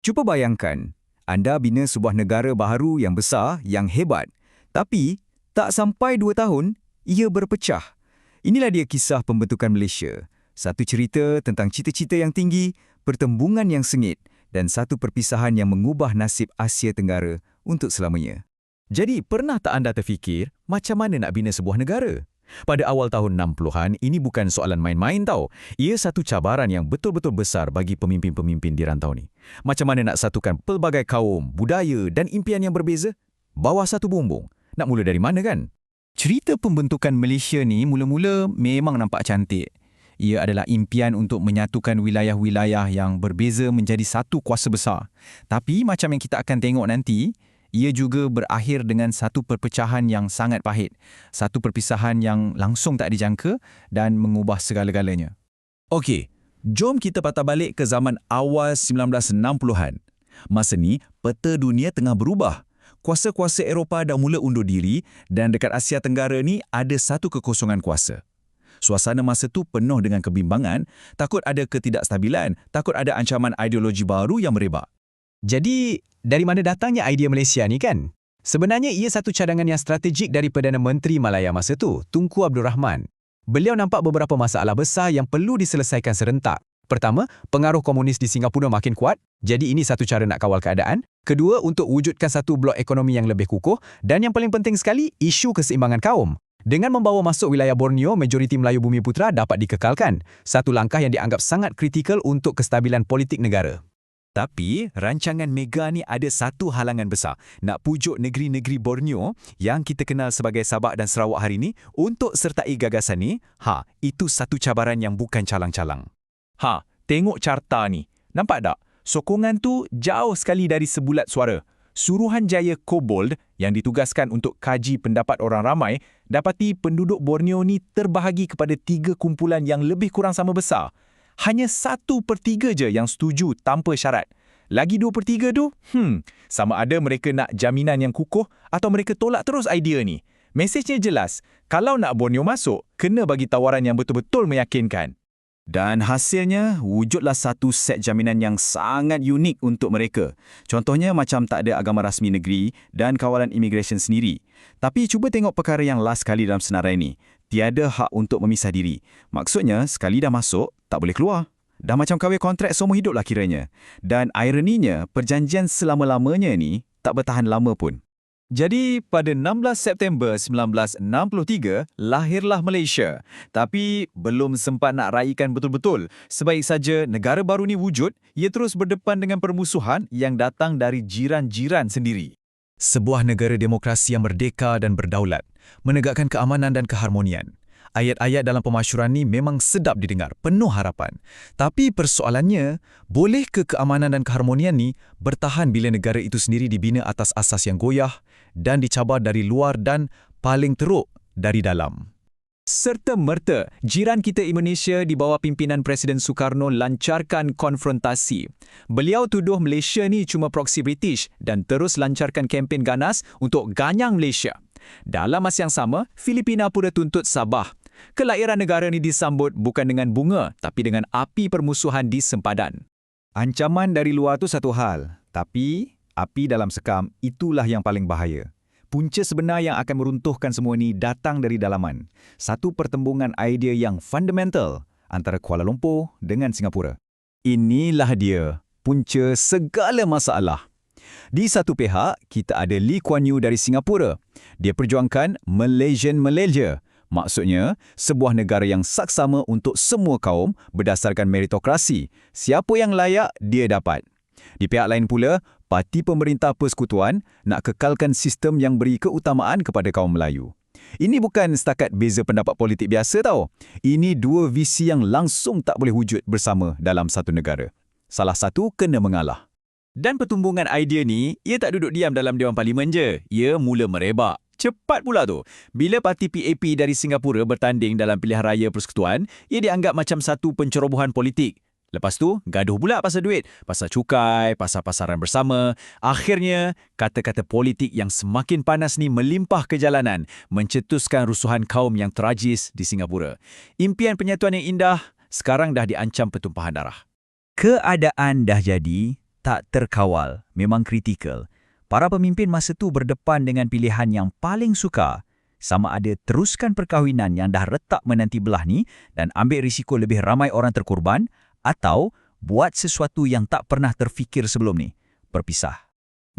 Cuba bayangkan, anda bina sebuah negara baharu yang besar, yang hebat. Tapi, tak sampai dua tahun, ia berpecah. Inilah dia kisah pembentukan Malaysia. Satu cerita tentang cita-cita yang tinggi, pertembungan yang sengit dan satu perpisahan yang mengubah nasib Asia Tenggara untuk selamanya. Jadi, pernah tak anda terfikir macam mana nak bina sebuah negara? Pada awal tahun 60-an, ini bukan soalan main-main tau. Ia satu cabaran yang betul-betul besar bagi pemimpin-pemimpin di rantau ni. Macam mana nak satukan pelbagai kaum, budaya dan impian yang berbeza? Bawah satu bumbung. Nak mula dari mana kan? Cerita pembentukan Malaysia ni mula-mula memang nampak cantik. Ia adalah impian untuk menyatukan wilayah-wilayah yang berbeza menjadi satu kuasa besar. Tapi macam yang kita akan tengok nanti, ia juga berakhir dengan satu perpecahan yang sangat pahit, satu perpisahan yang langsung tak dijangka dan mengubah segala-galanya. Okey, jom kita patah balik ke zaman awal 1960-an. Masa ni, peta dunia tengah berubah. Kuasa-kuasa Eropah dah mula undur diri dan dekat Asia Tenggara ni ada satu kekosongan kuasa. Suasana masa tu penuh dengan kebimbangan, takut ada ketidakstabilan, takut ada ancaman ideologi baru yang merebak. Jadi, dari mana datangnya idea Malaysia ni kan? Sebenarnya ia satu cadangan yang strategik dari Perdana Menteri Malaya masa tu, Tunku Abdul Rahman. Beliau nampak beberapa masalah besar yang perlu diselesaikan serentak. Pertama, pengaruh komunis di Singapura makin kuat, jadi ini satu cara nak kawal keadaan. Kedua, untuk wujudkan satu blok ekonomi yang lebih kukuh. Dan yang paling penting sekali, isu keseimbangan kaum. Dengan membawa masuk wilayah Borneo, majoriti Melayu Bumi Putra dapat dikekalkan. Satu langkah yang dianggap sangat kritikal untuk kestabilan politik negara. Tapi, rancangan Mega ni ada satu halangan besar. Nak pujuk negeri-negeri Borneo yang kita kenal sebagai Sabak dan Sarawak hari ini untuk sertai gagasan ni, ha, itu satu cabaran yang bukan calang-calang. Ha, tengok carta ni. Nampak tak? Sokongan tu jauh sekali dari sebulat suara. Suruhanjaya Kobold yang ditugaskan untuk kaji pendapat orang ramai dapati penduduk Borneo ni terbahagi kepada tiga kumpulan yang lebih kurang sama besar hanya satu per tiga je yang setuju tanpa syarat. Lagi dua per tiga tu, hmm, sama ada mereka nak jaminan yang kukuh atau mereka tolak terus idea ni. Mesejnya jelas, kalau nak Borneo masuk, kena bagi tawaran yang betul-betul meyakinkan. Dan hasilnya, wujudlah satu set jaminan yang sangat unik untuk mereka. Contohnya macam tak ada agama rasmi negeri dan kawalan imigresen sendiri. Tapi cuba tengok perkara yang last kali dalam senarai ini tiada hak untuk memisah diri. Maksudnya, sekali dah masuk, tak boleh keluar. Dah macam kahwin kontrak seumur hidup lah kiranya. Dan ironinya, perjanjian selama-lamanya ni tak bertahan lama pun. Jadi, pada 16 September 1963, lahirlah Malaysia. Tapi, belum sempat nak raikan betul-betul. Sebaik saja negara baru ni wujud, ia terus berdepan dengan permusuhan yang datang dari jiran-jiran sendiri. Sebuah negara demokrasi yang merdeka dan berdaulat menegakkan keamanan dan keharmonian. Ayat-ayat dalam pemasyuran ni memang sedap didengar, penuh harapan. Tapi persoalannya, boleh ke keamanan dan keharmonian ni bertahan bila negara itu sendiri dibina atas asas yang goyah dan dicabar dari luar dan paling teruk dari dalam? Serta merta, jiran kita Indonesia di bawah pimpinan Presiden Soekarno lancarkan konfrontasi. Beliau tuduh Malaysia ni cuma proksi British dan terus lancarkan kempen ganas untuk ganyang Malaysia. Dalam masa yang sama, Filipina pula tuntut Sabah. Kelahiran negara ini disambut bukan dengan bunga, tapi dengan api permusuhan di sempadan. Ancaman dari luar tu satu hal, tapi api dalam sekam itulah yang paling bahaya. Punca sebenar yang akan meruntuhkan semua ini datang dari dalaman. Satu pertembungan idea yang fundamental antara Kuala Lumpur dengan Singapura. Inilah dia, punca segala masalah. Di satu pihak, kita ada Lee Kuan Yew dari Singapura. Dia perjuangkan Malaysian Malaysia. Maksudnya, sebuah negara yang saksama untuk semua kaum berdasarkan meritokrasi. Siapa yang layak, dia dapat. Di pihak lain pula, parti pemerintah persekutuan nak kekalkan sistem yang beri keutamaan kepada kaum Melayu. Ini bukan setakat beza pendapat politik biasa tau. Ini dua visi yang langsung tak boleh wujud bersama dalam satu negara. Salah satu kena mengalah. Dan pertumbungan idea ni, ia tak duduk diam dalam Dewan Parlimen je. Ia mula merebak. Cepat pula tu. Bila parti PAP dari Singapura bertanding dalam pilihan raya persekutuan, ia dianggap macam satu pencerobohan politik. Lepas tu, gaduh pula pasal duit, pasal cukai, pasal pasaran bersama. Akhirnya, kata-kata politik yang semakin panas ni melimpah ke jalanan, mencetuskan rusuhan kaum yang tragis di Singapura. Impian penyatuan yang indah sekarang dah diancam pertumpahan darah. Keadaan dah jadi, tak terkawal, memang kritikal. Para pemimpin masa tu berdepan dengan pilihan yang paling sukar, sama ada teruskan perkahwinan yang dah retak menanti belah ni dan ambil risiko lebih ramai orang terkorban atau buat sesuatu yang tak pernah terfikir sebelum ni, berpisah.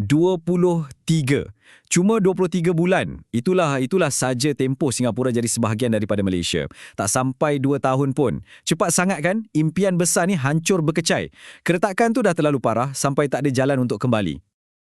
23. Cuma 23 bulan. Itulah itulah saja tempoh Singapura jadi sebahagian daripada Malaysia. Tak sampai 2 tahun pun. Cepat sangat kan? Impian besar ni hancur berkecai. Keretakan tu dah terlalu parah sampai tak ada jalan untuk kembali.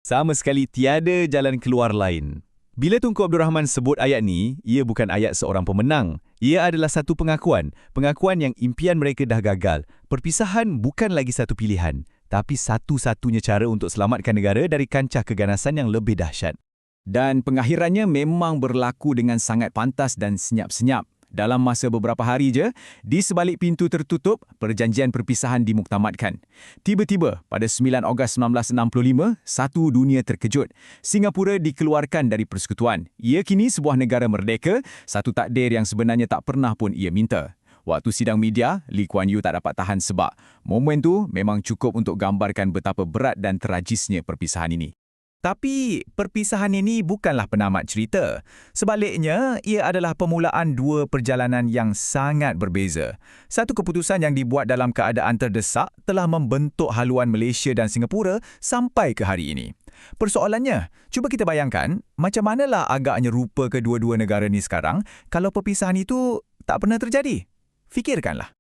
Sama sekali tiada jalan keluar lain. Bila Tunku Abdul Rahman sebut ayat ni, ia bukan ayat seorang pemenang. Ia adalah satu pengakuan. Pengakuan yang impian mereka dah gagal. Perpisahan bukan lagi satu pilihan, tapi satu-satunya cara untuk selamatkan negara dari kancah keganasan yang lebih dahsyat. Dan pengakhirannya memang berlaku dengan sangat pantas dan senyap-senyap. Dalam masa beberapa hari je, di sebalik pintu tertutup, perjanjian perpisahan dimuktamadkan. Tiba-tiba, pada 9 Ogos 1965, satu dunia terkejut. Singapura dikeluarkan dari persekutuan. Ia kini sebuah negara merdeka, satu takdir yang sebenarnya tak pernah pun ia minta. Waktu sidang media, Lee Kuan Yew tak dapat tahan sebab momen tu memang cukup untuk gambarkan betapa berat dan tragisnya perpisahan ini. Tapi perpisahan ini bukanlah penamat cerita. Sebaliknya, ia adalah pemulaan dua perjalanan yang sangat berbeza. Satu keputusan yang dibuat dalam keadaan terdesak telah membentuk haluan Malaysia dan Singapura sampai ke hari ini. Persoalannya, cuba kita bayangkan macam manalah agaknya rupa kedua-dua negara ni sekarang kalau perpisahan itu tak pernah terjadi. Fikirkanlah.